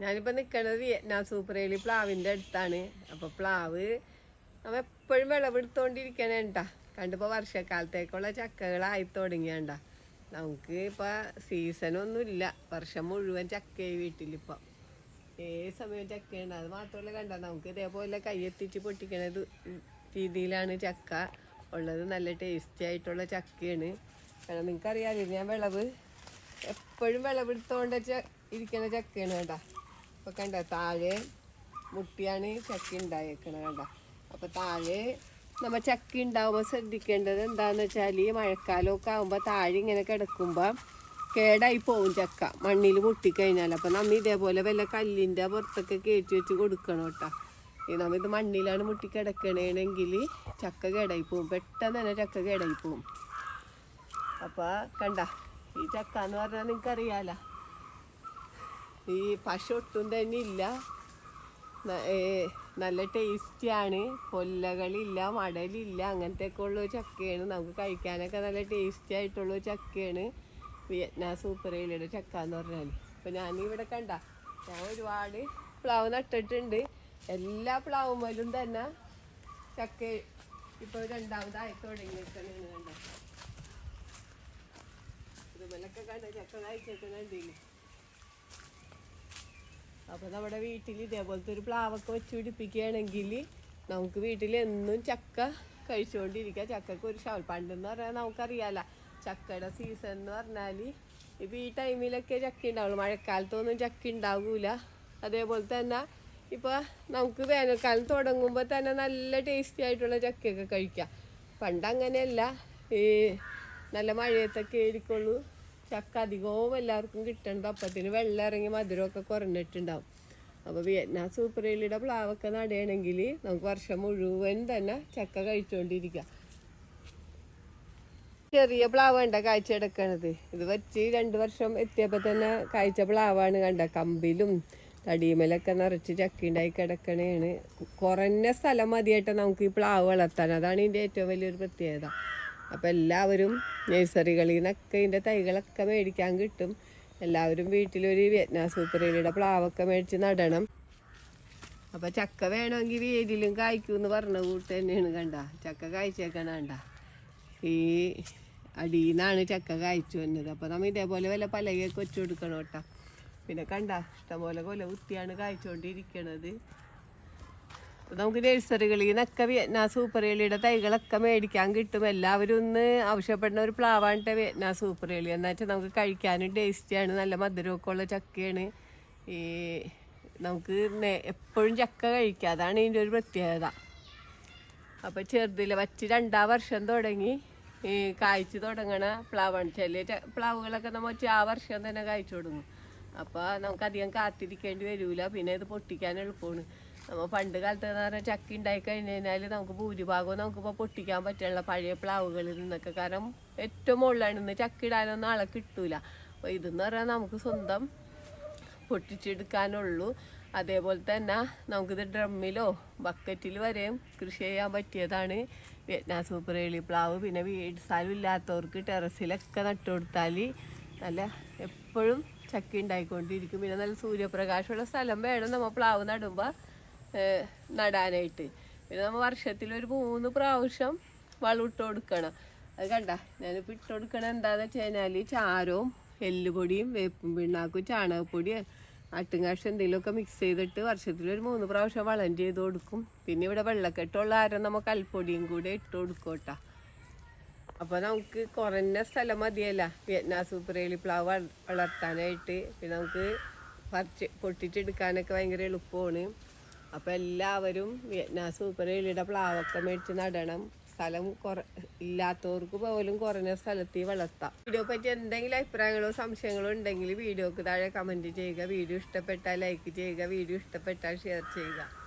ഞാനിപ്പോൾ നിൽക്കുന്നത് Vietnam super ഏലി പ്ലാവിന്റെ അടുത്താണ്. അപ്പോൾ പ്ലാവ് നമ്മ എപ്പോഴും വിളവെടുത്തോണ്ടിരിക്കണേ ഉണ്ടാ കണ്ടിപ്പോൾ വർഷക്കാലത്തേക്കുള്ള ചക്കകളായി തുടങ്ങിയണ്ട. നമുക്ക് ഇപ്പോൾ സീസണൊന്നുമില്ല. വർഷം മുഴുവൻ ചക്കയായി വീട്ടിലിപ്പം. ഏത് സമയവും ചക്കയുണ്ട് അത് മാത്രമല്ല കണ്ട നമുക്ക് ഇതേപോലെ കയ്യെത്തിച്ച് പൊട്ടിക്കണ ഇത് രീതിയിലാണ് ചക്ക ഉള്ളത്. നല്ല ടേസ്റ്റി ആയിട്ടുള്ള ചക്കയാണ്. കാരണം നിങ്ങൾക്കറിയാമല്ലോ ഞാൻ വിളവ് എപ്പോഴും വിളവെടുത്തോണ്ട ഇരിക്കണ ചക്കയാണ് കണ്ട ഇപ്പൊ കണ്ട താഴെ മുട്ടിയാണ് ചക്ക ഉണ്ടായേക്കണത് കണ്ട? അപ്പൊ താഴെ നമ്മ ചക്ക ഉണ്ടാവുമ്പോൾ ശ്രദ്ധിക്കേണ്ടത് എന്താന്ന് വെച്ചാൽ ഈ മഴക്കാലമൊക്കെ ആകുമ്പോൾ താഴെ ഇങ്ങനെ കിടക്കുമ്പോൾ കേടായി പോവും ചക്ക. മണ്ണിൽ മുട്ടിക്കഴിഞ്ഞാൽ അപ്പം നമ്മ ഇതേപോലെ വല്ല കല്ലിന്റെ പുറത്തൊക്കെ കയറ്റി വെച്ച് കൊടുക്കണം കേട്ടോ. ഈ നമ്മ ഇത് മണ്ണിലാണ് മുട്ടി കിടക്കണേണെങ്കിൽ ചക്ക കേടായി പോവും. പെട്ടെന്ന് തന്നെ ചക്ക കേടായി പോവും. അപ്പോൾ കണ്ട ഈ ചക്ക എന്ന് പറഞ്ഞാൽ നിങ്ങൾക്കറിയാലോ ഈ പശ ഒട്ടും തന്നെ ഇല്ല. നല്ല ടേസ്റ്റിയാണ് കൊല്ലകളില്ല മടലില്ല അങ്ങനത്തെ ഒക്കെ ഉള്ളൊരു ചക്കയാണ്. നമുക്ക് കഴിക്കാനൊക്കെ നല്ല ടേസ്റ്റി ആയിട്ടുള്ള ചക്കയാണ്. വിയറ്റ്നാം സൂപ്പർ ഏലിയുടെ ചക്ക എന്ന് പറഞ്ഞാൽ ഞാൻ ഞാനിവിടെ കണ്ട ഞാൻ ഒരുപാട് പ്ലാവ് നട്ടിട്ടുണ്ട്. എല്ലാ പ്ലാവുമ്മലും തന്നെ ചക്ക ഇപ്പോൾ രണ്ടാമതായി തുടങ്ങിയിട്ടാണ് കണ്ട. ഇതുപോലൊക്കെ കണ്ട ചക്ക കണ്ടില്ലേ? അപ്പോൾ നമ്മുടെ വീട്ടിൽ ഇതേപോലത്തെ ഒരു പ്ലാവൊക്കെ വെച്ച് പിടിപ്പിക്കുകയാണെങ്കിൽ നമുക്ക് വീട്ടിൽ എന്നും ചക്ക കഴിച്ചുകൊണ്ടിരിക്കുക. ചക്കക്ക് ഒരു ഷവൽ പണ്ടെന്ന് പറഞ്ഞാൽ നമുക്കറിയാമല്ല ചക്കയുടെ സീസൺ എന്ന് പറഞ്ഞാൽ ഇപ്പോൾ ഈ ടൈമിലൊക്കെ ചക്ക ഉണ്ടാവുള്ളൂ. മഴക്കാലത്തൊന്നും ചക്ക ഉണ്ടാവൂല. അതേപോലെ തന്നെ ഇപ്പോൾ നമുക്ക് വേനൽക്കാലം തുടങ്ങുമ്പോൾ തന്നെ നല്ല ടേസ്റ്റി ആയിട്ടുള്ള ചക്കയൊക്കെ കഴിക്കാം. പണ്ട് അങ്ങനെയല്ല ഈ നല്ല മഴയത്തൊക്കെ ആയിരിക്കുള്ളൂ. ചക്ക അധികവും എല്ലാവർക്കും കിട്ടണത് അപ്പത്തിന് വെള്ളം ഇറങ്ങി മധുരമൊക്കെ കുറഞ്ഞിട്ടുണ്ടാവും. അപ്പോൾ വിയറ്റ്നാം സൂപ്പർ ഏലിയുടെ പ്ലാവൊക്കെ നടുകയാണെങ്കിൽ നമുക്ക് വർഷം മുഴുവൻ തന്നെ ചക്ക കഴിച്ചുകൊണ്ടിരിക്കാം ചെറിയ പ്ലാവ് കണ്ട കാഴ്ച എടുക്കണത്. ഇത് വെച്ച് രണ്ട് വർഷം എത്തിയപ്പോൾ തന്നെ കാഴ്ച പ്ലാവാണ് കണ്ട. കമ്പിലും തടിയുമലൊക്കെ നിറച്ച് ചക്ക ഉണ്ടായി കിടക്കണേണ്. കുറഞ്ഞ സ്ഥലം മതിയായിട്ട് നമുക്ക് ഈ പ്ലാവ് വളർത്താൻ. അതാണ് ഇതിന്റെ ഏറ്റവും വലിയൊരു പ്രത്യേകത. അപ്പം എല്ലാവരും നഴ്സറികളിൽ നിന്നൊക്കെ ഇതിന്റെ തൈകളൊക്കെ മേടിക്കാൻ കിട്ടും. എല്ലാവരും വീട്ടിലൊരു വിയറ്റ്നാം സൂപ്പർ ഏലിയുടെ പ്ലാവൊക്കെ മേടിച്ച് നടണം. അപ്പം ചക്ക വേണമെങ്കിൽ വേരിലും കായ്ക്കും എന്ന് പറഞ്ഞ കൂട്ട് തന്നെയാണ് കണ്ട. ചക്ക കായ്ച്ചേക്കണ കണ്ട. ഈ അടിയിൽ നിന്നാണ് ചക്ക കായ്ച്ചു വന്നത്. അപ്പോൾ നമ്മൾ ഇതേപോലെ വല്ല പലകയൊക്കെ വെച്ചു കൊടുക്കണം കേട്ടോ. പിന്നെ കണ്ട ഇഷ്ടംപോലെ കൊല കുത്തിയാണ് കായ്ച്ചുകൊണ്ടിരിക്കണത് അപ്പോൾ നമുക്ക് നഴ്സറികളിൽ നിന്നൊക്കെ വിയറ്റ്നാം സൂപ്പർ തൈകളൊക്കെ മേടിക്കാൻ കിട്ടും. എല്ലാവരും ഒന്ന് ആവശ്യപ്പെടുന്ന ഒരു പ്ലാവാണ് വിയറ്റ്നാം സൂപ്പർ ഏലി എന്ന് വെച്ചാൽ നമുക്ക് കഴിക്കാനും ടേസ്റ്റിയാണ് നല്ല മധുരമൊക്കെ ഉള്ള ചക്കയാണ്. ഈ നമുക്ക് എപ്പോഴും ചക്ക കഴിക്കാം അതാണ് ഇതിന്റെ ഒരു പ്രത്യേകത. അപ്പോൾ ചെറുതിൽ വച്ച് രണ്ടാം വർഷം തുടങ്ങി ഈ കായ്ച്ചു തുടങ്ങണ പ്ലാവാണ്. ചില ച- പ്ലാവുകളൊക്കെ നമ്മൾ വെച്ച് ആ വർഷം തന്നെ കായ്ച്ചു തുടങ്ങും. അപ്പോൾ നമുക്കധികം കാത്തിരിക്കേണ്ടി വരില്ല പിന്നെ ഇത് പൊട്ടിക്കാൻ എളുപ്പമാണ്. നമ്മൾ പണ്ട് കാലത്ത് എന്ന് പറഞ്ഞാൽ ചക്ക ഉണ്ടായി കഴിഞ്ഞ് കഴിഞ്ഞാൽ നമുക്ക് ഭൂരിഭാഗവും നമുക്കിപ്പോൾ പൊട്ടിക്കാൻ പറ്റുള്ള പഴയ പ്ലാവുകളിൽ നിന്നൊക്കെ. കാരണം ഏറ്റവും മുകളിലാണ് ഇന്ന് ചക്ക ഇടാനൊന്നും ആളെ കിട്ടൂല. അപ്പോൾ ഇതെന്ന് പറഞ്ഞാൽ നമുക്ക് സ്വന്തം പൊട്ടിച്ചെടുക്കാനുള്ളൂ. അതേപോലെ തന്നെ നമുക്കിത് ഡ്രമ്മിലോ ബക്കറ്റിൽ വരെയും കൃഷി ചെയ്യാൻ പറ്റിയതാണ്. വിയറ്റ്നാം സൂപ്പർ എളി പ്ലാവ്. പിന്നെ വീട് സ്ഥലം ഇല്ലാത്തവർക്ക് ടെറസിലൊക്കെ നട്ടു കൊടുത്താൽ നല്ല എപ്പോഴും ചക്ക ഉണ്ടായിക്കൊണ്ടിരിക്കും. പിന്നെ നല്ല സൂര്യപ്രകാശമുള്ള സ്ഥലം വേണം നമ്മൾ പ്ലാവ് നടുമ്പോൾ നടാനായിട്ട്. പിന്നെ നമ്മൾ വർഷത്തിൽ ഒരു മൂന്ന് പ്രാവശ്യം വളം ഇട്ട് കൊടുക്കണം. അത് കണ്ട ഞാനിപ്പോൾ ഇട്ട് കൊടുക്കണം എന്താണെന്ന് വെച്ച് കഴിഞ്ഞാൽ ചാരവും എല്ലുപൊടിയും വേപ്പും പിണ്ണാക്കും ചാണകപ്പൊടിയും ആട്ടുംകാശ് എന്തെങ്കിലുമൊക്കെ മിക്സ് ചെയ്തിട്ട് വർഷത്തിൽ ഒരു മൂന്ന് പ്രാവശ്യം വളം ചെയ്ത് കൊടുക്കും. പിന്നെ ഇവിടെ വെള്ളക്കെട്ടുള്ള ആരം നമുക്ക് കൽപ്പൊടിയും കൂടെ ഇട്ട് കൊടുക്കും കേട്ടോ. അപ്പോൾ നമുക്ക് കുറഞ്ഞ സ്ഥലം മതിയല്ല. വിയറ്റ്നാം സൂപ്പർ ഏലി പ്ലാവ് വളർത്താനായിട്ട്. പിന്നെ നമുക്ക് പറിച്ച് പൊട്ടിച്ചെടുക്കാനൊക്കെ ഭയങ്കര എളുപ്പമാണ്. അപ്പോൾ എല്ലാവരും വിയറ്റ്നാം സൂപ്പർ ഏലിയുടെ പ്ലാവൊക്കെ മേടിച്ച് നടണം. സ്ഥലം കുറ ഇല്ലാത്തവർക്ക് പോലും കുറഞ്ഞ സ്ഥലത്ത് വളർത്താം. വീഡിയോ പറ്റി എന്തെങ്കിലും അഭിപ്രായങ്ങളോ സംശയങ്ങളോ ഉണ്ടെങ്കിൽ വീഡിയോക്ക് താഴെ കമന്റ് ചെയ്യുക. വീഡിയോ ഇഷ്ടപ്പെട്ടാൽ ലൈക്ക് ചെയ്യുക. വീഡിയോ ഇഷ്ടപ്പെട്ടാൽ ഷെയർ ചെയ്യുക.